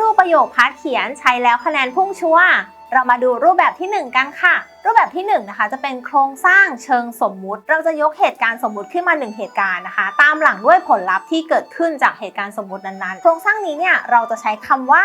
ดูประโยคพาร์ทเขียนใช้แล้วคะแนนพุ่งชัวเรามาดูรูปแบบที่ 1 กันค่ะ รูปแบบที่ 1 นะคะ จะเป็นโครงสร้างเชิงสมมุติ เราจะยกเหตุการณ์สมมุติขึ้นมา 1 เหตุการณ์นะคะ ตามหลังด้วยผลลัพธ์ที่เกิดขึ้นจากเหตุการณ์สมมุตินั้นๆ โครงสร้างนี้เนี่ยเราจะใช้คำว่า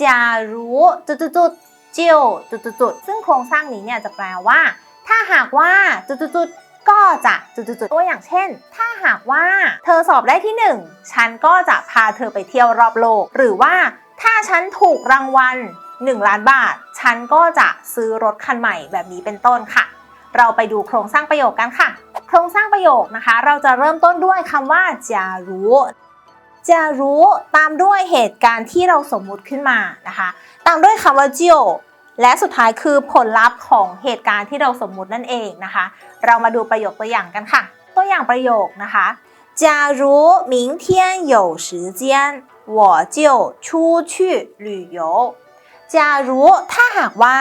จารู้จุดๆๆเจียวจุดๆๆซึ่งโครงสร้างนี้เนี่ยจะแปลว่า ถ้าหากว่าจุดๆๆก็จะจุดๆๆตัวอย่างเช่น ถ้าหากว่าเธอสอบได้ที่ 1 ฉันก็จะพาเธอไปเที่ยวรอบโลก หรือว่า ถ้าฉันถูกรางวัล 1 ล้านบาท ฉันก็จะซื้อรถคันใหม่แบบนี้เป็นต้นค่ะ เราไปดูโครงสร้างประโยคกันค่ะ โครงสร้างประโยคนะคะ เราจะเริ่มต้นด้วยคำว่าจะรู้จะรู้ตามด้วยเหตุการณ์ที่เราสมมุติขึ้นมานะคะ ตามด้วยคำว่าเจียวและสุดท้ายคือผลลัพธ์ของเหตุการณ์ที่เราสมมุตินั่นเองนะคะ เรามาดูประโยคตัวอย่างกันค่ะ ตัวอย่างประโยคนะคะ假如明天有时间 我就出去旅游假如ถ้าหากว่า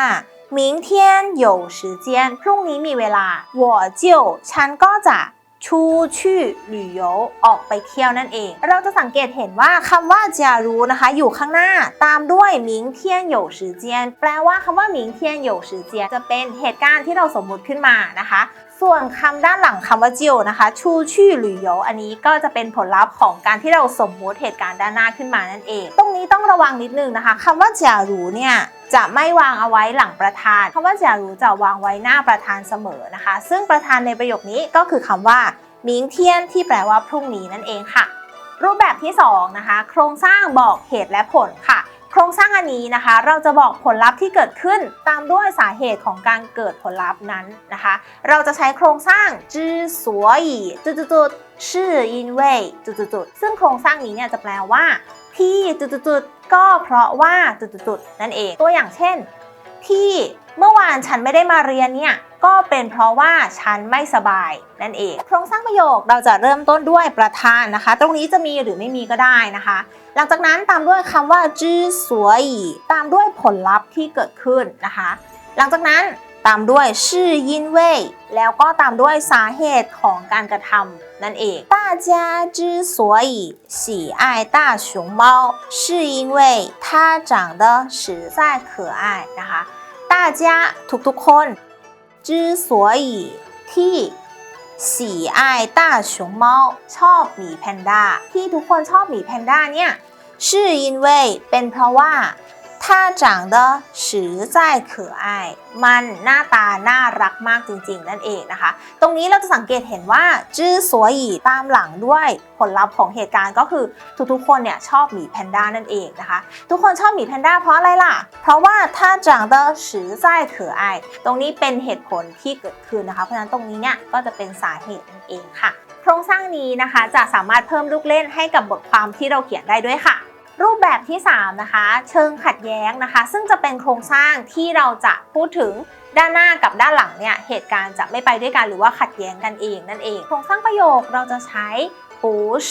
明天有时间พรุ่งนี้มีเวลา我就ฉันก็จะชูชื่อหรือโยออกไปเที่ยวนั่นเอง เราจะสังเกตเห็นว่าคำว่าจารู้นะคะ อยู่ข้างหน้าตามด้วยหมิงเทียน有时间แปลว่าคำว่าหมิงเทียน有时间จะเป็นเหตุการณ์ที่เราสมมุติขึ้นมานะคะ ส่วนคำด้านหลังคำว่าจิวนะคะ ชูชื่อหรือโยอันนี้ก็จะเป็นผลลัพธ์ของการที่เราสมมุติเหตุการณ์ด้านหน้าขึ้นมานั่นเอง ตรงนี้ต้องระวังนิดนึงนะคะคำว่าจารู้เนี่ยจะไม่วางเอาไว้หลังประธานคำว่าจารู้จะวางไว้หน้าประธานเสมอนะคะ ซึ่งประธานในประโยคนี้ก็คือคำว่ามิงเทียนที่แปลว่าพรุ่งนี้นั่นเองค่ะ รูปแบบที่2นะคะโครงสร้างบอกเหตุและผลค่ะ โครงสร้างอันนี้นะคะ เราจะบอกผลลัพธ์ที่เกิดขึ้นตามด้วยสาเหตุของการเกิดผลลัพธ์นั้นนะคะ เราจะใช้โครงสร้างจื้อสวยจุดจุดชื่ออินเวยจุดจุดซึ่งโครงสร้างนี้เนี่ยจะแปลว่าที่จุดจุดจุดก็เพราะว่าจุดจุดจุดนั่นเองตัวอย่างเช่น ที่เมื่อวานฉันไม่ได้มาเรียนเนี่ยก็เป็นเพราะว่าฉันไม่สบายนั่นเอง โครงสร้างประโยคเราจะเริ่มต้นด้วยประธานนะคะ ตรงนี้จะมีหรือไม่มีก็ได้นะคะ หลังจากนั้นตามด้วยคำว่าจื้อสวยตามด้วยผลลัพธ์ที่เกิดขึ้นนะคะ หลังจากนั้นตามด้วยชื่อยินเว่ยแล้วก็ตามด้วยสาเหตุของการกระทำนั่นเอง大家之所以喜爱大熊猫是因为它长得实在可爱นะคะ 大家ทุกๆคน之所以ที่喜爱大熊猫ชอบหมีแพนด้าที่ทุกคนชอบหมีแพนด้าเนี่ย是因为เป็นเพราะว่า 它长得实在可爱มันหน้าตาน่ารักมากจริงๆ นั่นเองนะคะ ตรงนี้เราจะสังเกตเห็นว่าจื้อสวยตามหลังด้วยผลลัพธ์ของเหตุการณ์ก็คือทุกๆคนเนี่ยชอบหมีแพนด้านั่นเองนะคะ ทุกคนชอบหมีแพนด้าเพราะอะไรล่ะ เพราะว่า它长得实在可爱ตรงนี้เป็นเหตุผลที่เกิดขึ้นนะคะ เพราะฉะนั้นตรงนี้เนี่ยก็จะเป็นสาเหตุนั่นเองค่ะ โครงสร้างนี้นะคะจะสามารถเพิ่มลูกเล่นให้กับบทความที่เราเขียนได้ด้วยค่ะ รูปแบบที่ 3 นะคะ เชิงขัดแย้งนะคะ ซึ่งจะเป็นโครงสร้างที่เราจะพูดถึงด้านหน้ากับด้านหลังเนี่ยเหตุการณ์จะไม่ไปด้วยกันหรือว่าขัดแย้งกันเองนั่นเอง โครงสร้างประโยคเราจะใช้不是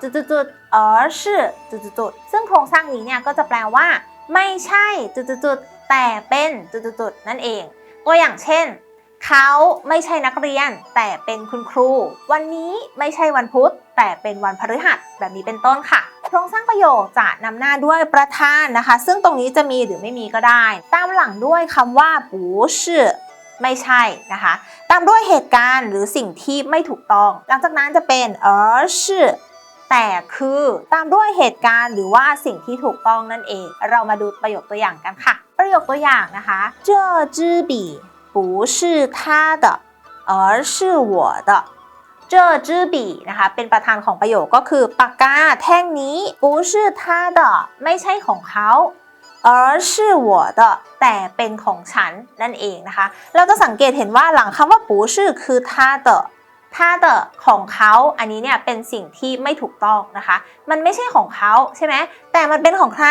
จุดจุดๆๆ而是จุดจุดๆซึ่งโครงสร้างนี้เนี่ยก็จะแปลว่า ไม่ใช่จุดจุดๆๆแต่เป็นจุดจุดๆๆนั่นเอง ตัวอย่างเช่น เขาไม่ใช่นักเรียน แต่เป็นคุณครู วันนี้ไม่ใช่วันพุธ แต่เป็นวันพฤหัสแบบนี้เป็นต้นค่ะ โครงสร้างประโยคจะนำหน้าด้วยประธานนะคะ ซึ่งตรงนี้จะมีหรือไม่มีก็ได้ ตามหลังด้วยคำว่า不是ไม่ใช่นะคะ ตามด้วยเหตุการณ์หรือสิ่งที่ไม่ถูกต้อง หลังจากนั้นจะเป็น而是แต่คือตามด้วยเหตุการณ์หรือว่าสิ่งที่ถูกต้องนั่นเอง เรามาดูประโยคตัวอย่างกันค่ะ ประโยคตัวอย่างนะคะ这支笔不是他的而是我的 这支笔นะคะเป็นประธานของประโยคก็คือปากกาแท่งนี้不是他的ไม่ใช่ของเขา而是我的แต่เป็นของฉันนั่นเองนะคะ เราจะสังเกตเห็นว่าหลังคำว่า不是คือ他的 他的ของเขาอันนี้เนี่ยเป็นสิ่งที่ไม่ถูกต้องนะคะ มันไม่ใช่ของเขาใช่ไหมแต่มันเป็นของใคร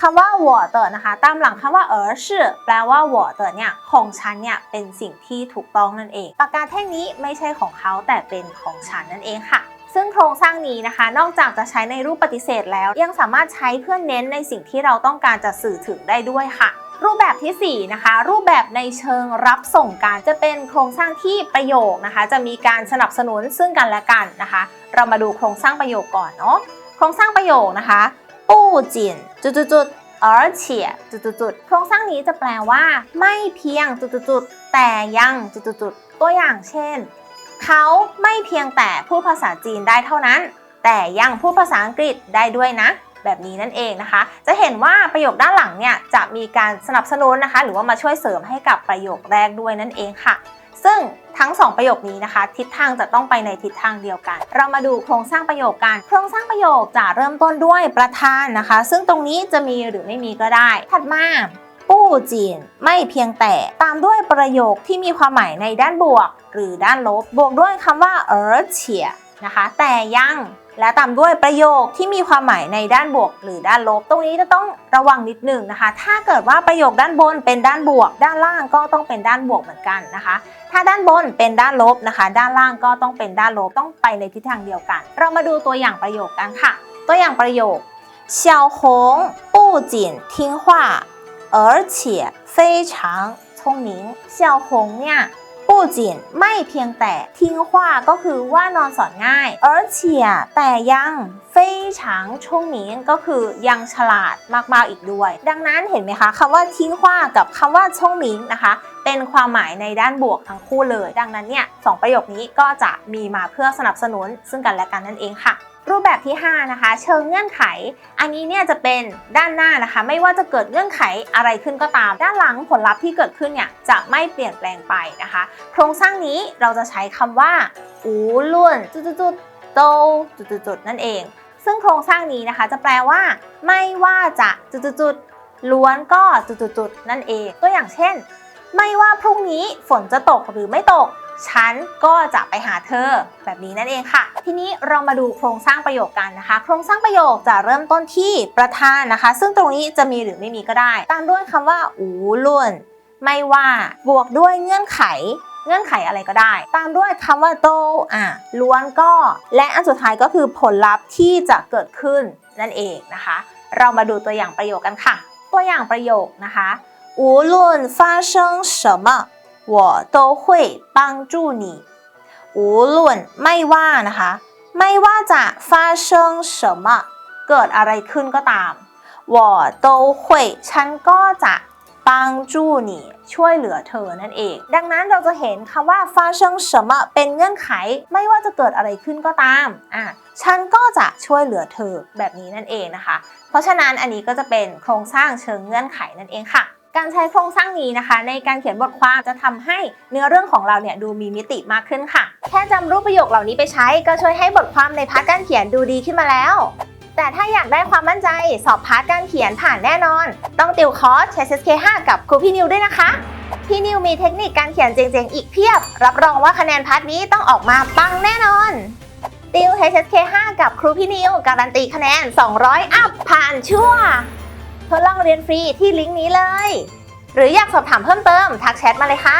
คำว่า我的นะคะตามหลังคำว่า而是แปลว่า我的เนี่ยของฉันเนี่ยเป็นสิ่งที่ถูกต้องนั่นเองปากกาแท่งนี้ไม่ใช่ของเขาแต่เป็นของฉันนั่นเองค่ะ ซึ่งโครงสร้างนี้นะคะ นอกจากจะใช้ในรูปปฏิเสธแล้ว ยังสามารถใช้เพื่อเน้นในสิ่งที่เราต้องการจะสื่อถึงได้ด้วยค่ะ รูปแบบที่ 4 นะคะ รูปแบบในเชิงรับส่งการจะเป็นโครงสร้างที่ประโยคนะคะ จะมีการสนับสนุนซึ่งกันและกันนะคะ เรามาดูโครงสร้างประโยคก่อนเนาะโครงสร้างประโยคนะคะปู้จินจุดจุด而ยจุดจุดโครงสร้างนี้จะแปลว่า ไม่เพียงจุดจุดแต่ยังจุดจุดตัวอย่างเช่น เขาไม่เพียงแต่พูดภาษาจีนได้เท่านั้น แต่ยังพูดภาษาอังกฤษได้ด้วยนะ แบบนี้นั่นเองนะคะ จะเห็นว่าประโยคด้านหลังเนี่ยจะมีการสนับสนุนนะคะ หรือว่ามาช่วยเสริมให้กับประโยคแรกด้วยนั่นเองค่ะ ซึ่งทั้ง 2 ประโยคนี้นะคะ ทิศทางจะต้องไปในทิศทางเดียวกัน เรามาดูโครงสร้างประโยคกัน โครงสร้างประโยคจะเริ่มต้นด้วยประธานนะคะ ซึ่งตรงนี้จะมีหรือไม่มีก็ได้ ถัดมาปู้จีนไม่เพียงแต่ตามด้วยประโยคที่มีความหมายในด้านบวก หรือด้านลบ บวกด้วยคำว่าเออเฉียนะคะ แต่ยัง และตามด้วยประโยคที่มีความหมายในด้านบวก หรือด้านลบ ตรงนี้จะต้องระวังนิดหนึ่งนะคะ ถ้าเกิดว่าประโยคด้านบนเป็นด้านบวก ด้านล่างก็ต้องเป็นด้านบวกเหมือนกันนะคะ ถ้าด้านบนเป็นด้านลบนะคะ ด้านล่างก็ต้องเป็นด้านลบ ต้องไปในทิศทางเดียวกัน เรามาดูตัวอย่างประโยคกันค่ะ ตัวอย่างประโยค小红不仅听话而且非常聪明小红เนี่ย 不仅ไม่เพียงแต่ทิ้งขว้าก็คือว่านอนสอนง่าย而且แต่ยัง非常聪明ก็คือยังฉลาดมากๆอีกด้วย ดังนั้นเห็นไหมคะคำว่าทิ้งขว้ากับคำว่า聪明นะคะ เป็นความหมายในด้านบวกทั้งคู่เลย ดังนั้นเนี่ยสองประโยคนี้ก็จะมีมาเพื่อสนับสนุนซึ่งกันและกันนั่นเองค่ะ รูปแบบที่ 5 นะคะ เชิงเงื่อนไข อันนี้เนี่ยจะเป็นด้านหน้านะคะ ไม่ว่าจะเกิดเงื่อนไขอะไรขึ้นก็ตาม ด้านหลังผลลัพธ์ที่เกิดขึ้นเนี่ยจะไม่เปลี่ยนแปลงไปนะคะ โครงสร้างนี้เราจะใช้คำว่าอูล่วนจุดๆโตจุดๆนั่นเอง ซึ่งโครงสร้างนี้นะคะ จะแปลว่า ไม่ว่าจะจุดๆล้วนก็จุดๆนั่นเอง ตัวอย่างเช่น ไม่ว่าพรุ่งนี้ฝนจะตกหรือไม่ตก ฉันก็จะไปหาเธอ แบบนี้นั่นเองค่ะ ทีนี้เรามาดูโครงสร้างประโยคกันนะคะ โครงสร้างประโยคจะเริ่มต้นที่ประธานนะคะ ซึ่งตรงนี้จะมีหรือไม่มีก็ได้ ตามด้วยคำว่าอูล่นไม่ว่าบวกด้วยเงื่อนไขเงื่อนไขอะไรก็ได้ ตามด้วยคำว่าโตอะล้วนก็ และอันสุดท้ายก็คือผลลัพธ์ที่จะเกิดขึ้นนั่นเองนะคะ เรามาดูตัวอย่างประโยคกันค่ะ ตัวอย่างประโยคนะคะ 无论发生什么我都会帮助你无论ไม่ว่านะคะ ไม่ว่าจะ发生什么เกิดอะไรขึ้นก็ตาม我都会ฉันก็จะ帮助你ช่วยเหลือเธอนั่นเอง ดังนั้นเราจะเห็นคำว่า发生什么เป็นเงื่อนไข ไม่ว่าจะเกิดอะไรขึ้นก็ตามอ่ะฉันก็จะช่วยเหลือเธอแบบนี้นั่นเองนะคะ เพราะฉะนั้นอันนี้ก็จะเป็นโครงสร้างเชิงเงื่อนไขนั่นเองค่ะ การใช้โครงสร้างนี้นะคะ ในการเขียนบทความจะทำให้เนื้อเรื่องของเราเนี่ยดูมีมิติมากขึ้นค่ะ แค่จำรูปประโยคเหล่านี้ไปใช้ก็ช่วยให้บทความในพาร์ทการเขียนดูดีขึ้นมาแล้ว แต่ถ้าอยากได้ความมั่นใจสอบพาร์ทการเขียนผ่านแน่นอน ต้องติวคอร์ส HSK 5 กับครูพี่นิวด้วยนะคะพี่นิวมีเทคนิคการเขียนเจ๋งๆ อีกเพียบ รับรองว่าคะแนนพาร์ทนี้ต้องออกมาปังแน่นอน ติว HSK 5 กับครูพี่นิว การันตีคะแนน 200 อัพผ่านชั่ว ทดลองเรียนฟรีที่ลิงก์นี้เลย หรืออยากสอบถามเพิ่มเติมทักแชทมาเลยค่ะ